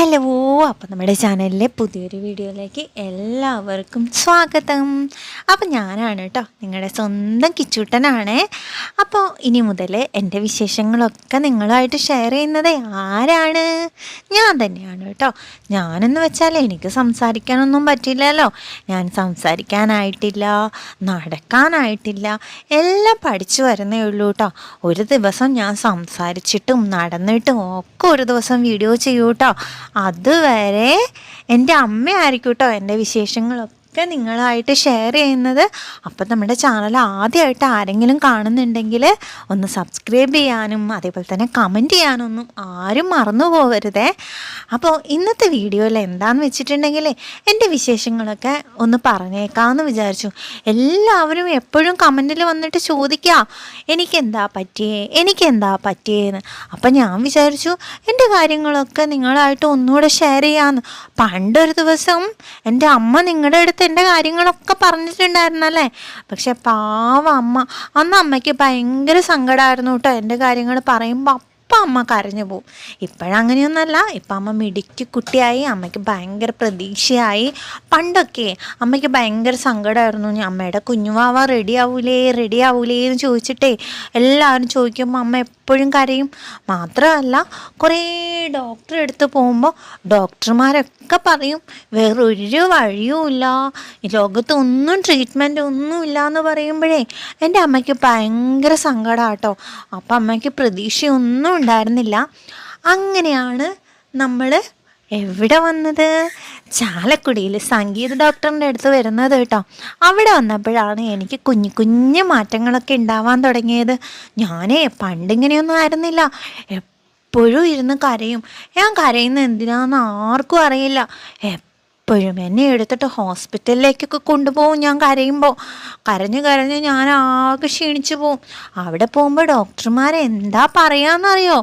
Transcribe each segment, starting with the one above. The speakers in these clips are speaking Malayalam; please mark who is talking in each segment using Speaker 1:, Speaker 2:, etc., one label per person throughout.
Speaker 1: Hello. അപ്പോൾ നമ്മുടെ ചാനലിലെ പുതിയൊരു വീഡിയോയിലേക്ക് എല്ലാവർക്കും സ്വാഗതം അപ്പോൾ ഞാനാണ് കേട്ടോ നിങ്ങളുടെ സ്വന്തം കിച്ചൂട്ടനാണ് അപ്പോൾ ഇനി മുതൽ എൻ്റെ വിശേഷങ്ങളൊക്കെ നിങ്ങളുമായിട്ട് ഷെയർ ചെയ്യുന്നത് ആരാണ് ഞാൻ തന്നെയാണ് കേട്ടോ ഞാനെന്ന് വെച്ചാൽ എനിക്ക് സംസാരിക്കാനൊന്നും പറ്റില്ലല്ലോ ഞാൻ സംസാരിക്കാനായിട്ടില്ല നടക്കാനായിട്ടില്ല എല്ലാം പഠിച്ചു വരുന്നേ ഉള്ളൂ കേട്ടോ ഒരു ദിവസം ഞാൻ സംസാരിച്ചിട്ടും നടന്നിട്ടും ഒക്കെ ഒരു ദിവസം വീഡിയോ ചെയ്യൂ കേട്ടോ അത് വരെ എൻ്റെ അമ്മയായിരിക്കും കേട്ടോ എൻ്റെ വിശേഷങ്ങളൊക്കെ ഒക്കെ നിങ്ങളായിട്ട് ഷെയർ ചെയ്യുന്നത് അപ്പോൾ നമ്മുടെ ചാനൽ ആദ്യമായിട്ട് ആരെങ്കിലും കാണുന്നുണ്ടെങ്കിൽ ഒന്ന് സബ്സ്ക്രൈബ് ചെയ്യാനും അതേപോലെ തന്നെ കമൻറ്റ് ചെയ്യാനൊന്നും ആരും മറന്നു പോകരുതേ അപ്പോൾ ഇന്നത്തെ വീഡിയോയിൽ എന്താണെന്ന് വെച്ചിട്ടുണ്ടെങ്കിൽ എൻ്റെ വിശേഷങ്ങളൊക്കെ ഒന്ന് പറഞ്ഞേക്കാമെന്ന് വിചാരിച്ചു എല്ലാവരും എപ്പോഴും കമൻറ്റിൽ വന്നിട്ട് ചോദിക്കുക എനിക്കെന്താ പറ്റിയേ എനിക്കെന്താ പറ്റിയേന്ന് അപ്പം ഞാൻ വിചാരിച്ചു എൻ്റെ കാര്യങ്ങളൊക്കെ നിങ്ങളായിട്ട് ഒന്നുകൂടെ ഷെയർ ചെയ്യാമെന്ന് പണ്ടൊരു ദിവസം എൻ്റെ അമ്മ നിങ്ങളുടെ അടുത്ത് എൻ്റെ കാര്യങ്ങളൊക്കെ പറഞ്ഞിട്ടുണ്ടായിരുന്നല്ലേ പക്ഷെ പാവ അമ്മ അന്ന് അമ്മയ്ക്ക് ഭയങ്കര സങ്കടമായിരുന്നു കേട്ടോ എൻ്റെ കാര്യങ്ങൾ പറയുമ്പോൾ ഇപ്പം അമ്മ കരഞ്ഞു പോവും ഇപ്പോഴങ്ങനെയൊന്നുമല്ല ഇപ്പം അമ്മ മിടിക്ക് കുട്ടിയായി അമ്മയ്ക്ക് ഭയങ്കര പ്രതീക്ഷയായി പണ്ടൊക്കെ അമ്മയ്ക്ക് ഭയങ്കര സങ്കടമായിരുന്നു അമ്മയുടെ കുഞ്ഞുവാവ റെഡി ആവൂലേ റെഡി ആവൂലേ എന്ന് ചോദിച്ചിട്ടേ എല്ലാവരും ചോദിക്കുമ്പോൾ അമ്മ എപ്പോഴും കരയും മാത്രമല്ല കുറേ ഡോക്ടറെ എടുത്ത് പോകുമ്പോൾ ഡോക്ടർമാരൊക്കെ പറയും വേറൊരു വഴിയുമില്ല ലോകത്ത് ഒന്നും ട്രീറ്റ്മെൻറ്റ് ഒന്നുമില്ല എന്ന് പറയുമ്പോഴേ എൻ്റെ അമ്മയ്ക്ക് ഭയങ്കര സങ്കടമാട്ടോ അപ്പം അമ്മയ്ക്ക് പ്രതീക്ഷയൊന്നും ഉണ്ടായിരുന്നില്ല അങ്ങനെയാണ് നമ്മൾ എവിടെ വന്നത് ചാലക്കുടിയിൽ സംഗീത ഡോക്ടറിൻ്റെ അടുത്ത് വരുന്നത് കേട്ടോ അവിടെ വന്നപ്പോഴാണ് എനിക്ക് കുഞ്ഞു കുഞ്ഞു മാറ്റങ്ങളൊക്കെ ഉണ്ടാവാൻ തുടങ്ങിയത് ഞാനേ പണ്ടിങ്ങനെയൊന്നും ആയിരുന്നില്ല എപ്പോഴും ഇരുന്ന് കരയും ഞാൻ കരയുന്ന എന്തിനാന്ന് ആർക്കും അറിയില്ല എപ്പോഴും എന്നെ എടുത്തിട്ട് ഹോസ്പിറ്റലിലേക്കൊക്കെ കൊണ്ടുപോകും ഞാൻ കരയുമ്പോൾ കരഞ്ഞ് കരഞ്ഞ് ഞാൻ ആകെ ക്ഷീണിച്ചു പോവും അവിടെ പോകുമ്പോൾ ഡോക്ടർമാർ എന്താ പറയാന്നറിയോ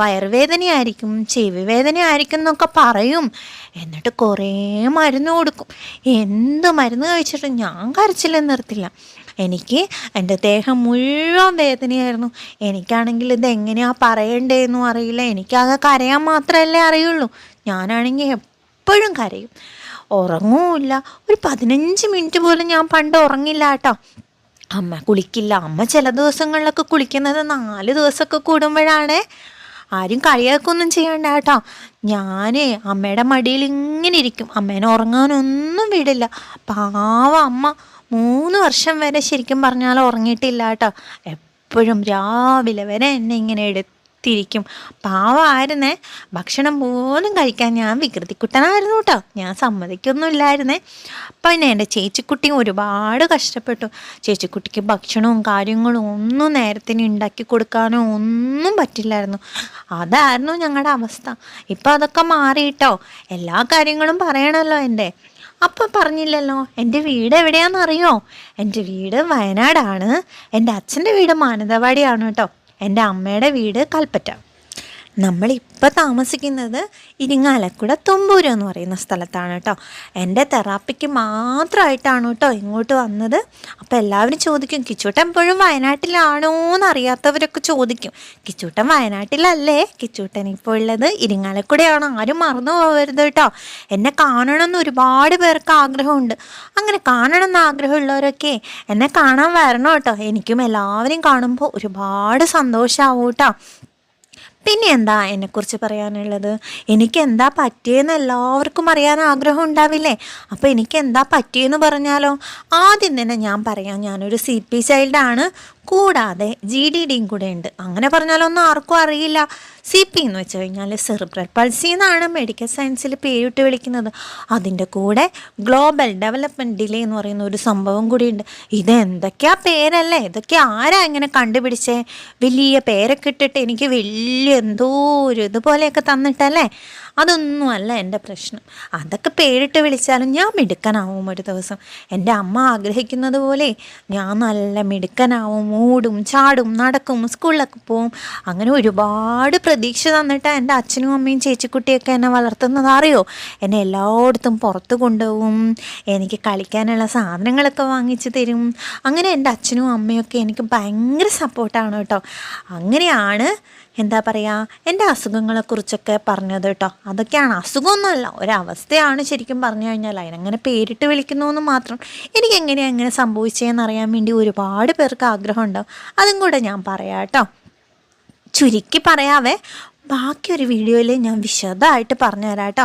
Speaker 1: വയറുവേദനയായിരിക്കും ചെവി വേദനയായിരിക്കും എന്നൊക്കെ പറയും എന്നിട്ട് കുറേ മരുന്ന് കൊടുക്കും എന്ത് മരുന്ന് കഴിച്ചിട്ട് ഞാൻ കരച്ചില്ലെന്ന് നിർത്തില്ല എനിക്ക് എൻ്റെ ദേഹം മുഴുവൻ വേദനയായിരുന്നു എനിക്കാണെങ്കിൽ ഇത് എങ്ങനെയാണ് പറയണ്ടേന്നും അറിയില്ല എനിക്കാകെ കരയാൻ മാത്രമല്ലേ അറിയുള്ളൂ ഞാനാണെങ്കിൽ എപ്പോഴും കരയും ഉറങ്ങൂല്ല ഒരു പതിനഞ്ച് മിനിറ്റ് പോലും ഞാൻ പണ്ട് ഉറങ്ങില്ല കേട്ടോ അമ്മ കുളിക്കില്ല അമ്മ ചില ദിവസങ്ങളിലൊക്കെ കുളിക്കുന്നത് നാല് ദിവസമൊക്കെ കൂടുമ്പോഴാണ് ആരും കളിയാക്കൊന്നും ചെയ്യണ്ട കേട്ടോ ഞാനേ അമ്മയുടെ മടിയിൽ ഇങ്ങനെ ഇരിക്കും അമ്മേനെ ഉറങ്ങാനൊന്നും വിടില്ല പാവ അമ്മ മൂന്ന് വർഷം വരെ ശരിക്കും പറഞ്ഞാൽ ഉറങ്ങിയിട്ടില്ല കേട്ടോ എപ്പോഴും രാവിലെ വരെ എന്നെ ഇങ്ങനെ എടുത്ത് തിരിക്കും പാവമായിരുന്നേ ഭക്ഷണം പോലും കഴിക്കാൻ ഞാൻ വികൃതിക്കുട്ടനായിരുന്നു കേട്ടോ ഞാൻ അപ്പം പിന്നെ എൻ്റെ ചേച്ചിക്കുട്ടിയും ഒരുപാട് കഷ്ടപ്പെട്ടു ചേച്ചിക്കുട്ടിക്ക് ഭക്ഷണവും കാര്യങ്ങളും ഒന്നും നേരത്തിന് ഉണ്ടാക്കി കൊടുക്കാനോ ഒന്നും പറ്റില്ലായിരുന്നു അതായിരുന്നു ഞങ്ങളുടെ അവസ്ഥ ഇപ്പം അതൊക്കെ മാറിയിട്ടോ എല്ലാ കാര്യങ്ങളും പറയണമല്ലോ എൻ്റെ അപ്പം പറഞ്ഞില്ലല്ലോ എൻ്റെ വീട് എവിടെയാണെന്നറിയോ എൻ്റെ വീട് വയനാടാണ് എൻ്റെ അച്ഛൻ്റെ വീട് മാനന്തവാടിയാണ് കേട്ടോ എൻ്റെ അമ്മയുടെ വീട് കൽപ്പറ്റ നമ്മളിപ്പോൾ താമസിക്കുന്നത് ഇരിങ്ങാലക്കുട തുമ്പൂര് എന്ന് പറയുന്ന സ്ഥലത്താണ് കേട്ടോ എൻ്റെ തെറാപ്പിക്ക് മാത്രമായിട്ടാണ് കേട്ടോ ഇങ്ങോട്ട് വന്നത് അപ്പോൾ എല്ലാവരും ചോദിക്കും കിച്ചൂട്ടൻ എപ്പോഴും വയനാട്ടിലാണോ എന്ന് അറിയാത്തവരൊക്കെ ചോദിക്കും കിച്ചൂട്ടൻ വയനാട്ടിലല്ലേ കിച്ചൂട്ടൻ ഇപ്പോൾ ഉള്ളത് ഇരിങ്ങാലക്കുടയാണ് ആരും മറന്നു പോകരുത് കേട്ടോ എന്നെ എന്ന് ഒരുപാട് പേർക്ക് ആഗ്രഹമുണ്ട് അങ്ങനെ എന്ന് ആഗ്രഹമുള്ളവരൊക്കെ എന്നെ കാണാൻ വരണം കേട്ടോ എനിക്കും എല്ലാവരും കാണുമ്പോൾ ഒരുപാട് സന്തോഷമാവും കേട്ടോ പിന്നെ എന്താ എന്നെക്കുറിച്ച് പറയാനുള്ളത് എനിക്ക് എന്താ പറ്റിയെന്ന് എല്ലാവർക്കും അറിയാൻ ആഗ്രഹം ഉണ്ടാവില്ലേ അപ്പോൾ എനിക്ക് എന്താ പറ്റിയെന്ന് പറഞ്ഞാലോ ആദ്യം തന്നെ ഞാൻ പറയാം ഞാനൊരു സി പി ചൈൽഡാണ് കൂടാതെ ജി ഡി ഡിയും കൂടെ ഉണ്ട് അങ്ങനെ ഒന്നും ആർക്കും അറിയില്ല സി പി എന്ന് വെച്ച് കഴിഞ്ഞാൽ സെറിബ്രൽ പൾസി എന്നാണ് മെഡിക്കൽ സയൻസിൽ പേരിട്ട് വിളിക്കുന്നത് അതിൻ്റെ കൂടെ ഗ്ലോബൽ ഡെവലപ്മെൻറ്റ് ഡിലേ എന്ന് പറയുന്ന ഒരു സംഭവം കൂടിയുണ്ട് ഇത് എന്തൊക്കെയാ പേരല്ലേ ഇതൊക്കെ ആരാ ഇങ്ങനെ കണ്ടുപിടിച്ചേ വലിയ പേരൊക്കെ ഇട്ടിട്ട് എനിക്ക് വലിയ എന്തോ ഒരു ഇതുപോലെയൊക്കെ തന്നിട്ടല്ലേ അതൊന്നുമല്ല എൻ്റെ പ്രശ്നം അതൊക്കെ പേരിട്ട് വിളിച്ചാലും ഞാൻ മിടുക്കനാവും ഒരു ദിവസം എൻ്റെ അമ്മ ആഗ്രഹിക്കുന്നത് പോലെ ഞാൻ നല്ല മിടുക്കനാവും ഓടും ചാടും നടക്കും സ്കൂളിലൊക്കെ പോവും അങ്ങനെ ഒരുപാട് പ്രതീക്ഷ തന്നിട്ട് എൻ്റെ അച്ഛനും അമ്മയും ചേച്ചിക്കുട്ടിയൊക്കെ എന്നെ വളർത്തുന്നത് അറിയോ എന്നെ എല്ലായിടത്തും പുറത്ത് കൊണ്ടുപോകും എനിക്ക് കളിക്കാനുള്ള സാധനങ്ങളൊക്കെ വാങ്ങിച്ചു തരും അങ്ങനെ എൻ്റെ അച്ഛനും അമ്മയൊക്കെ എനിക്ക് ഭയങ്കര സപ്പോർട്ടാണ് കേട്ടോ അങ്ങനെയാണ് എന്താ പറയുക എൻ്റെ അസുഖങ്ങളെക്കുറിച്ചൊക്കെ പറഞ്ഞത് കേട്ടോ അതൊക്കെയാണ് അസുഖമൊന്നുമല്ല ഒരവസ്ഥയാണ് ശരിക്കും പറഞ്ഞു കഴിഞ്ഞാൽ അതിനങ്ങനെ പേരിട്ട് വിളിക്കുന്നു എന്ന് മാത്രം എനിക്ക് എങ്ങനെ അങ്ങനെ സംഭവിച്ചതെന്ന് അറിയാൻ വേണ്ടി ഒരുപാട് പേർക്ക് ആഗ്രഹമുണ്ടാവും അതും കൂടെ ഞാൻ പറയാം കേട്ടോ ചുരുക്കി പറയാവേ ബാക്കിയൊരു വീഡിയോയിൽ ഞാൻ വിശദമായിട്ട് പറഞ്ഞു തരാം കേട്ടോ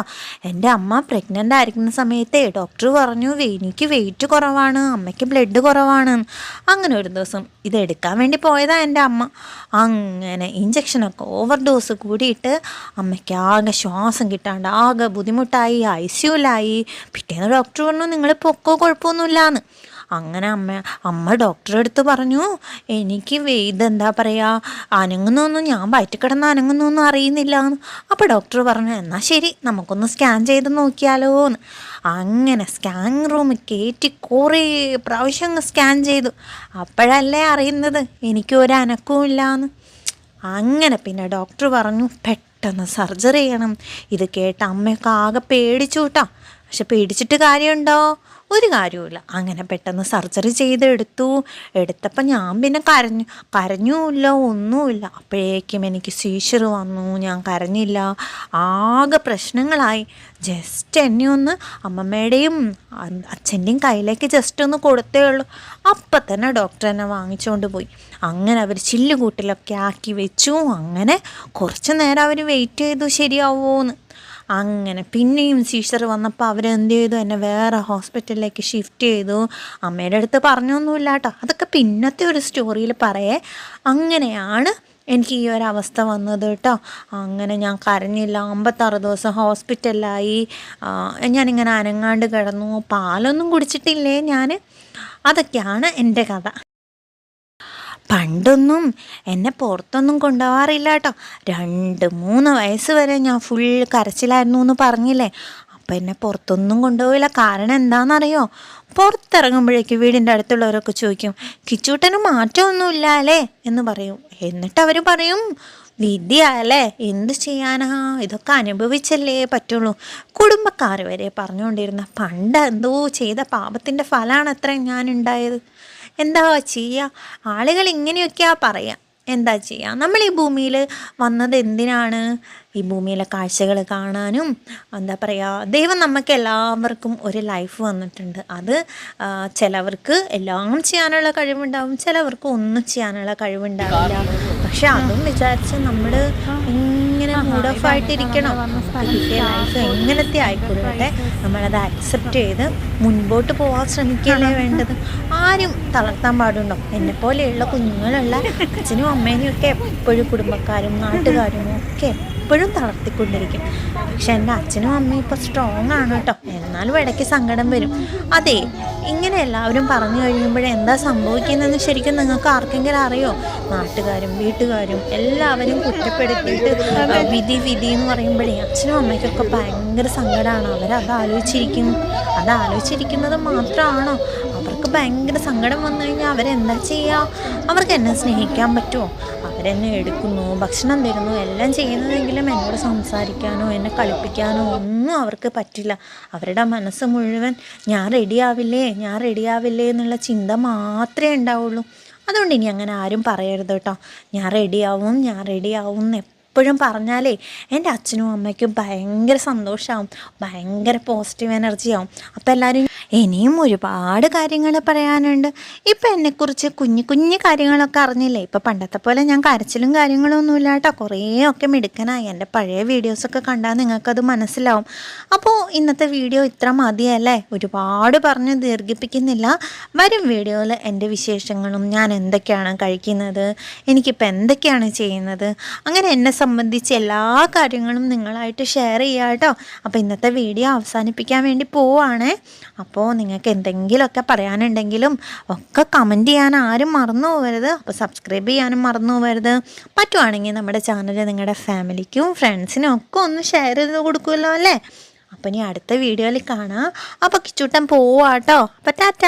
Speaker 1: എൻ്റെ അമ്മ പ്രഗ്നൻ്റ് ആയിരിക്കുന്ന സമയത്ത് ഡോക്ടർ പറഞ്ഞു എനിക്ക് വെയിറ്റ് കുറവാണ് അമ്മയ്ക്ക് ബ്ലഡ് കുറവാണ് അങ്ങനെ ഒരു ദിവസം ഇതെടുക്കാൻ എടുക്കാൻ വേണ്ടി പോയതാണ് എൻ്റെ അമ്മ അങ്ങനെ ഇഞ്ചക്ഷനൊക്കെ ഓവർ ഡോസ് കൂടിയിട്ട് അമ്മയ്ക്ക് ആകെ ശ്വാസം കിട്ടാണ്ട് ആകെ ബുദ്ധിമുട്ടായി ഐ സിയുലായി പിറ്റേന്ന് ഡോക്ടർ പറഞ്ഞു നിങ്ങൾ പൊക്കോ കുഴപ്പമൊന്നുമില്ലാന്ന് അങ്ങനെ അമ്മ അമ്മ ഡോക്ടറെ അടുത്ത് പറഞ്ഞു എനിക്ക് ഇതെന്താ പറയുക അനങ്ങുന്നൊന്നും ഞാൻ വയറ്റിക്കിടന്ന് അനങ്ങുന്നൊന്നും അറിയുന്നില്ല എന്ന് അപ്പോൾ ഡോക്ടർ പറഞ്ഞു എന്നാൽ ശരി നമുക്കൊന്ന് സ്കാൻ ചെയ്ത് നോക്കിയാലോ എന്ന് അങ്ങനെ സ്കാൻ റൂമിൽ കയറ്റി കുറേ പ്രാവശ്യം സ്കാൻ ചെയ്തു അപ്പോഴല്ലേ അറിയുന്നത് എനിക്ക് ഒരു ഇല്ല എന്ന് അങ്ങനെ പിന്നെ ഡോക്ടർ പറഞ്ഞു പെട്ടെന്ന് സർജറി ചെയ്യണം ഇത് കേട്ട അമ്മയൊക്കെ ആകെ പേടിച്ചു കേട്ടോ പക്ഷെ പേടിച്ചിട്ട് കാര്യമുണ്ടോ ഒരു കാര്യമില്ല അങ്ങനെ പെട്ടെന്ന് സർജറി ചെയ്തെടുത്തു എടുത്തപ്പോൾ ഞാൻ പിന്നെ കരഞ്ഞു കരഞ്ഞുമില്ല ഒന്നുമില്ല അപ്പോഴേക്കും എനിക്ക് സീഷർ വന്നു ഞാൻ കരഞ്ഞില്ല ആകെ പ്രശ്നങ്ങളായി ജസ്റ്റ് എന്നെ ഒന്ന് അമ്മമ്മയുടെയും അച്ഛൻ്റെയും കയ്യിലേക്ക് ജസ്റ്റ് ഒന്ന് കൊടുത്തേ ഉള്ളൂ അപ്പം തന്നെ ഡോക്ടർ എന്നെ വാങ്ങിച്ചുകൊണ്ട് പോയി അങ്ങനെ അവർ ചില്ലുകൂട്ടിലൊക്കെ ആക്കി വെച്ചു അങ്ങനെ കുറച്ച് നേരം അവർ വെയിറ്റ് ചെയ്തു ശരിയാവുമോ എന്ന് അങ്ങനെ പിന്നെയും സീസർ വന്നപ്പോൾ അവരെന്ത് ചെയ്തു എന്നെ വേറെ ഹോസ്പിറ്റലിലേക്ക് ഷിഫ്റ്റ് ചെയ്തു അമ്മയുടെ അടുത്ത് പറഞ്ഞൊന്നുമില്ല കേട്ടോ അതൊക്കെ പിന്നത്തെ ഒരു സ്റ്റോറിയിൽ പറയേ അങ്ങനെയാണ് എനിക്ക് ഈ ഒരു അവസ്ഥ വന്നത് കേട്ടോ അങ്ങനെ ഞാൻ കരഞ്ഞില്ല അമ്പത്താറ് ദിവസം ഹോസ്പിറ്റലിലായി ഞാനിങ്ങനെ അനങ്ങാണ്ട് കിടന്നു പാലൊന്നും കുടിച്ചിട്ടില്ലേ ഞാൻ അതൊക്കെയാണ് എൻ്റെ കഥ പണ്ടൊന്നും എന്നെ പുറത്തൊന്നും കൊണ്ടുപോകാറില്ല കേട്ടോ രണ്ട് മൂന്ന് വയസ്സ് വരെ ഞാൻ ഫുൾ കരച്ചിലായിരുന്നു എന്ന് പറഞ്ഞില്ലേ അപ്പം എന്നെ പുറത്തൊന്നും കൊണ്ടുപോയില്ല കാരണം എന്താണെന്നറിയോ പുറത്തിറങ്ങുമ്പോഴേക്ക് വീടിൻ്റെ അടുത്തുള്ളവരൊക്കെ ചോദിക്കും കിച്ചൂട്ടന് മാറ്റമൊന്നുമില്ല അല്ലേ എന്ന് പറയും എന്നിട്ട് അവർ പറയും വിദ്യയല്ലേ എന്ത് ചെയ്യാനാ ഇതൊക്കെ അനുഭവിച്ചല്ലേ പറ്റുള്ളൂ കുടുംബക്കാർ വരെ പറഞ്ഞുകൊണ്ടിരുന്ന പണ്ട് എന്തോ ചെയ്ത പാപത്തിൻ്റെ ഫലമാണ് അത്രയും ഞാനുണ്ടായത് എന്താ ചെയ്യുക ആളുകൾ ഇങ്ങനെയൊക്കെയാണ് പറയുക എന്താ ചെയ്യുക നമ്മൾ ഈ ഭൂമിയിൽ വന്നത് എന്തിനാണ് ഈ ഭൂമിയിലെ കാഴ്ചകൾ കാണാനും എന്താ പറയുക ദൈവം നമുക്ക് എല്ലാവർക്കും ഒരു ലൈഫ് വന്നിട്ടുണ്ട് അത് ചിലവർക്ക് എല്ലാം ചെയ്യാനുള്ള കഴിവുണ്ടാവും ചിലവർക്ക് ഒന്നും ചെയ്യാനുള്ള കഴിവുണ്ടാവില്ല പക്ഷെ അതും വിചാരിച്ച് നമ്മൾ ഇങ്ങനെ മൂഡ് ഓഫ് ആയിട്ടിരിക്കണം കിട്ടിയ ലൈഫ് എങ്ങനത്തെ ആയിക്കൊള്ളട്ടെ നമ്മളത് അക്സെപ്റ്റ് ചെയ്ത് മുൻപോട്ട് പോകാൻ ശ്രമിക്കുകയല്ലേ വേണ്ടത് ആരും തളർത്താൻ പാടുണ്ടോ പോലെയുള്ള കുഞ്ഞുങ്ങളുള്ള അച്ഛനും അമ്മേനെയും ഒക്കെ എപ്പോഴും കുടുംബക്കാരും നാട്ടുകാരും ഒക്കെ എപ്പോഴും തളർത്തിക്കൊണ്ടിരിക്കും പക്ഷെ എൻ്റെ അച്ഛനും അമ്മയും ഇപ്പോൾ സ്ട്രോങ് ആണ് കേട്ടോ എന്നാലും ഇടയ്ക്ക് സങ്കടം വരും അതെ ഇങ്ങനെ എല്ലാവരും പറഞ്ഞു കഴിയുമ്പോഴേ എന്താ സംഭവിക്കുന്നതെന്ന് ശരിക്കും നിങ്ങൾക്ക് ആർക്കെങ്കിലും അറിയോ നാട്ടുകാരും വീട്ടുകാരും എല്ലാവരും കുറ്റപ്പെടുത്തിയിട്ട് വിധി വിധി എന്ന് പറയുമ്പോഴേ അച്ഛനും അമ്മയ്ക്കൊക്കെ ഭയങ്കര സങ്കടമാണ് അവരത് ആലോചിച്ചിരിക്കും അത് ആലോചിച്ചിരിക്കുന്നത് മാത്രമാണോ അവർക്ക് ഭയങ്കര സങ്കടം വന്നു കഴിഞ്ഞാൽ അവരെന്താ ചെയ്യുക അവർക്ക് എന്നെ സ്നേഹിക്കാൻ പറ്റുമോ അവരെന്നെ എടുക്കുന്നു ഭക്ഷണം തരുന്നു എല്ലാം ചെയ്യുന്നതെങ്കിലും എന്നോട് സംസാരിക്കാനോ എന്നെ കളിപ്പിക്കാനോ ഒന്നും അവർക്ക് പറ്റില്ല അവരുടെ മനസ്സ് മുഴുവൻ ഞാൻ റെഡിയാവില്ലേ ഞാൻ റെഡിയാവില്ലേ എന്നുള്ള ചിന്ത മാത്രമേ ഉണ്ടാവുള്ളൂ അതുകൊണ്ട് ഇനി അങ്ങനെ ആരും പറയരുത് കേട്ടോ ഞാൻ റെഡിയാവും ഞാൻ റെഡിയാവും എന്ന് എപ്പോഴും പറഞ്ഞാലേ എൻ്റെ അച്ഛനും അമ്മയ്ക്കും ഭയങ്കര സന്തോഷമാവും ഭയങ്കര പോസിറ്റീവ് എനർജിയാവും അപ്പോൾ എല്ലാവരും ഇനിയും ഒരുപാട് കാര്യങ്ങൾ പറയാനുണ്ട് ഇപ്പം എന്നെക്കുറിച്ച് കുഞ്ഞു കുഞ്ഞു കാര്യങ്ങളൊക്കെ അറിഞ്ഞില്ലേ ഇപ്പം പണ്ടത്തെ പോലെ ഞാൻ കരച്ചിലും ഒന്നും ഇല്ലാട്ടോ കുറേ ഒക്കെ മിടുക്കനായി എൻ്റെ പഴയ വീഡിയോസൊക്കെ കണ്ടാൽ നിങ്ങൾക്കത് മനസ്സിലാവും അപ്പോൾ ഇന്നത്തെ വീഡിയോ ഇത്ര മതിയല്ലേ ഒരുപാട് പറഞ്ഞ് ദീർഘിപ്പിക്കുന്നില്ല വരും വീഡിയോയിൽ എൻ്റെ വിശേഷങ്ങളും ഞാൻ എന്തൊക്കെയാണ് കഴിക്കുന്നത് എനിക്കിപ്പോൾ എന്തൊക്കെയാണ് ചെയ്യുന്നത് അങ്ങനെ എന്നെ സംബന്ധിച്ച് എല്ലാ കാര്യങ്ങളും നിങ്ങളായിട്ട് ഷെയർ ചെയ്യാം കേട്ടോ അപ്പോൾ ഇന്നത്തെ വീഡിയോ അവസാനിപ്പിക്കാൻ വേണ്ടി പോവാണേ അപ്പോൾ അപ്പോൾ നിങ്ങൾക്ക് എന്തെങ്കിലുമൊക്കെ പറയാനുണ്ടെങ്കിലും ഒക്കെ കമൻറ്റ് ചെയ്യാൻ ആരും മറന്നു പോകരുത് അപ്പോൾ സബ്സ്ക്രൈബ് ചെയ്യാനും മറന്നു പോകരുത് പറ്റുവാണെങ്കിൽ നമ്മുടെ ചാനൽ നിങ്ങളുടെ ഫാമിലിക്കും ഫ്രണ്ട്സിനും ഒക്കെ ഒന്ന് ഷെയർ ചെയ്ത് കൊടുക്കുമല്ലോ അല്ലേ അപ്പം ഇനി അടുത്ത വീഡിയോയിൽ കാണാം അപ്പോൾ കിച്ചൂട്ടൻ പോവാട്ടോ അപ്പോൾ ടാറ്റാ